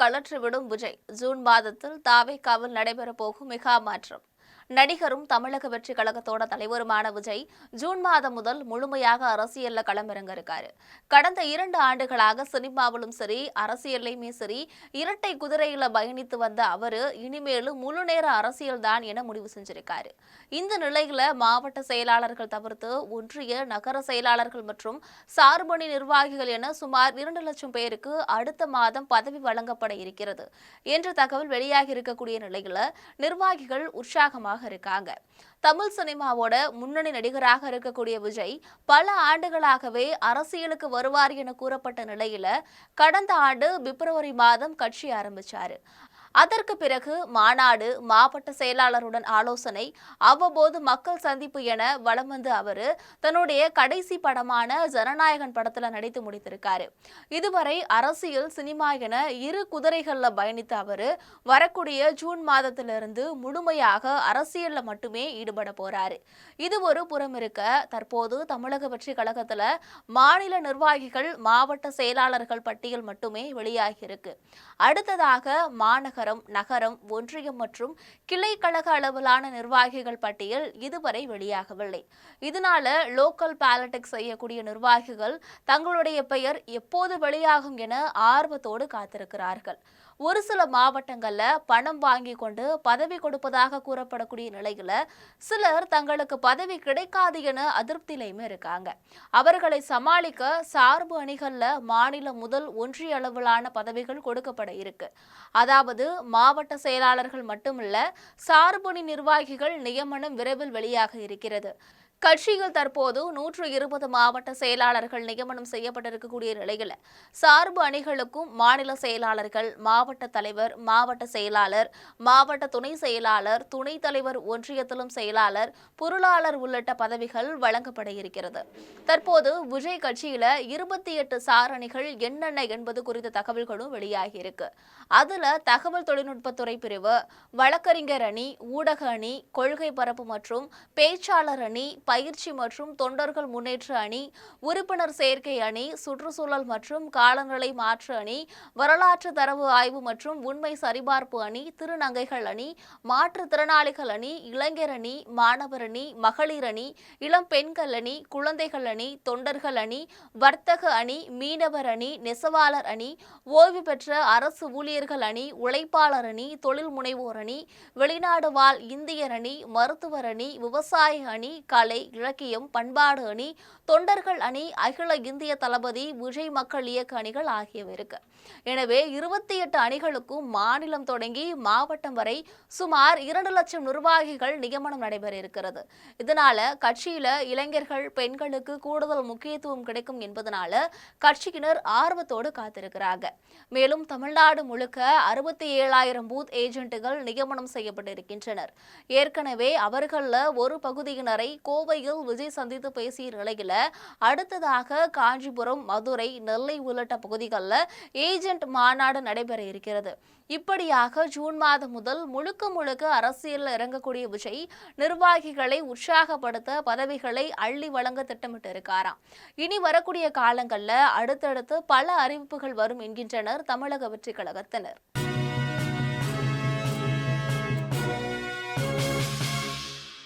பதவியை கழற்றிவிடும் விஜய். ஜூன் மாதத்தில் தாவேக்காவில் நடைபெறப் போகும் மெகா மாற்றம். நடிகரும் தமிழக வெற்றி கழகத்தோட தலைவருமான விஜய் ஜூன் மாதம் முதல் முழுமையாக அரசியல்ல களமிறங்க இருக்காரு கடந்த இரண்டு ஆண்டுகளாக சினிமாவிலும் சரி அரசியல்லையுமே சரி இரட்டை குதிரையில பயணித்து வந்த அவரு இனிமேலும் முழு நேர அரசியல் தான் என முடிவு செஞ்சிருக்காரு. இந்த நிலையில மாவட்ட செயலாளர்கள் தவிர்த்து ஒன்றிய நகர செயலாளர்கள் மற்றும் சார்பணி நிர்வாகிகள் என சுமார் இரண்டு லட்சம் பேருக்கு அடுத்த மாதம் பதவி வழங்கப்பட இருக்கிறது. என்ற தகவல் வெளியாகி இருக்கக்கூடிய நிலையில நிர்வாகிகள் உற்சாகமாக இருக்காங்க. தமிழ் சினிமாவோட முன்னணி நடிகராக இருக்கக்கூடிய விஜய் பல ஆண்டுகளாகவே அரசியலுக்கு வருவார் என கூறப்பட்ட நிலையில கடந்த ஆண்டு பிப்ரவரி மாதம் கட்சி ஆரம்பிச்சாரு. அதற்கு பிறகு மாநாடு மாவட்ட செயலாளருடன் ஆலோசனை அவ்வப்போது மக்கள் சந்திப்பு என வலம் வந்து அவர் தன்னுடைய கடைசி படமான ஜனநாயகன் படத்துல நடித்து முடித்திருக்காரு. இதுவரை அரசியல் சினிமா என இரு குதிரைகள்ல பயணித்த அவரு வரக்கூடிய ஜூன் மாதத்திலிருந்து முழுமையாக அரசியல்ல மட்டுமே ஈடுபட போறாரு. இது ஒரு புறம் இருக்க தற்போது தமிழக வெற்றி கழகத்துல மாநில நிர்வாகிகள் மாவட்ட செயலாளர்கள் பட்டியல் மட்டுமே வெளியாகியிருக்கு அடுத்ததாக மாநகர மாநகரம் நகரம் ஒன்றியம் மற்றும் கிளை கழக அளவிலான நிர்வாகிகள் பட்டியல் இதுவரை வெளியாகவில்லை. இதனால லோக்கல் பாலிடிக்ஸ் செய்யக்கூடிய நிர்வாகிகள் தங்களுடைய பெயர் எப்போது வெளியாகும் என ஆர்வத்தோடு காத்திருக்கிறார்கள். ஒரு சில மாவட்டங்களில் பணம் வாங்கி கொண்டு பதவி கொடுப்பதாக கூறப்படக்கூடிய நிலையில் சிலர் தங்களுக்கு பதவி கிடைக்காது என அதிருப்தியிலையுமே இருக்காங்க. அவர்களை சமாளிக்க சார்பு அணிகளில் மாநில முதல் ஒன்றிய அளவிலான பதவிகள் கொடுக்கப்பட இருக்கு. அதாவது மாவட்ட செயலாளர்கள் மட்டுமல்ல சார்பணி நிர்வாகிகள் நியமனம் விரைவில் வெளியாக இருக்கிறது. கட்சியில் தற்போது நூற்று இருபது மாவட்ட செயலாளர்கள் நியமனம் செய்யப்பட்டிருக்கக்கூடிய நிலையில் சார்பு அணிகளுக்கும் மாநில செயலாளர்கள் மாவட்ட தலைவர் மாவட்ட செயலாளர் மாவட்ட துணை செயலாளர் துணைத் தலைவர் ஒன்றியத்திலும் செயலாளர் பொருளாளர் உள்ளிட்ட பதவிகள் வழங்கப்பட இருக்கிறது. தற்போது விஜய் கட்சியில இருபத்தி எட்டு சார் அணிகள் என்னென்ன என்பது குறித்த தகவல்களும் வெளியாகியிருக்கு அதுல தகவல் தொழில்நுட்பத்துறை பிரிவு வழக்கறிஞர் அணி ஊடக அணி கொள்கை பரப்பு மற்றும் பேச்சாளர் அணி பயிற்சி மற்றும் தொண்டர்கள் முன்னேற்ற அணி உறுப்பினர் சேர்க்கை அணி சுற்றுச்சூழல் மற்றும் காலநிலை மாற்று அணி வரலாற்று தரவு ஆய்வு மற்றும் உண்மை சரிபார்ப்பு அணி திருநங்கைகள் அணி மாற்றுத்திறனாளிகள் அணி இளைஞர் அணி மாணவர் அணி மகளிர் அணி இளம் பெண்கள் அணி குழந்தைகள் அணி தொண்டர்கள் அணி வர்த்தக அணி மீனவர் அணி நெசவாளர் அணி ஓய்வு பெற்ற அரசு ஊழியர்கள் அணி உழைப்பாளர் அணி தொழில் முனைவோர் அணி வெளிநாடு வாழ் இந்தியர் அணி மருத்துவர் அணி விவசாய அணி கலை கலை இலக்கியம் பண்பாடு அணி தொண்டர்கள் அணி அகில இந்திய தளபதி விஜய் மக்கள் இயக்க அணிகள் ஆகியவை இருக்கு. எனவே இருபத்தி எட்டு அணிகளுக்கும் மாநிலம் தொடங்கி மாவட்டம் வரை சுமார் இரண்டு லட்சம் நிர்வாகிகள் நியமனம் நடைபெற இருக்கிறது. இதனால கட்சியில இளைஞர்கள் பெண்களுக்கு கூடுதல் முக்கியத்துவம் கிடைக்கும் என்பதனால கட்சியினர் ஆர்வத்தோடு காத்திருக்கிறாங்க. மேலும் தமிழ்நாடு முழுக்க அறுபத்தி ஏழாயிரம் பூத் ஏஜென்ட்டுகள் நியமனம் செய்யப்பட்டிருக்கின்றனர். ஏற்கனவே அவர்கள ஒரு பகுதியினரை கோவை கோவையில் விஜய் சந்தித்து பேசிய நிலையில அடுத்ததாக காஞ்சிபுரம் மதுரை நெல்லை உள்ளிட்ட பகுதிகளில் ஏஜென்ட் மாநாடு நடைபெற இருக்கிறது. இப்படியாக ஜூன் மாதம் முதல் முழுக்க முழுக்க அரசியலில் இறங்கக்கூடிய விஜய் நிர்வாகிகளை உற்சாகப்படுத்த பதவிகளை அள்ளி வழங்க திட்டமிட்டு இருக்காராம் இனி வரக்கூடிய காலங்களில் அடுத்தடுத்து பல அறிவிப்புகள் வரும் என்கின்றனர் தமிழக வெற்றி கழகத்தினர்.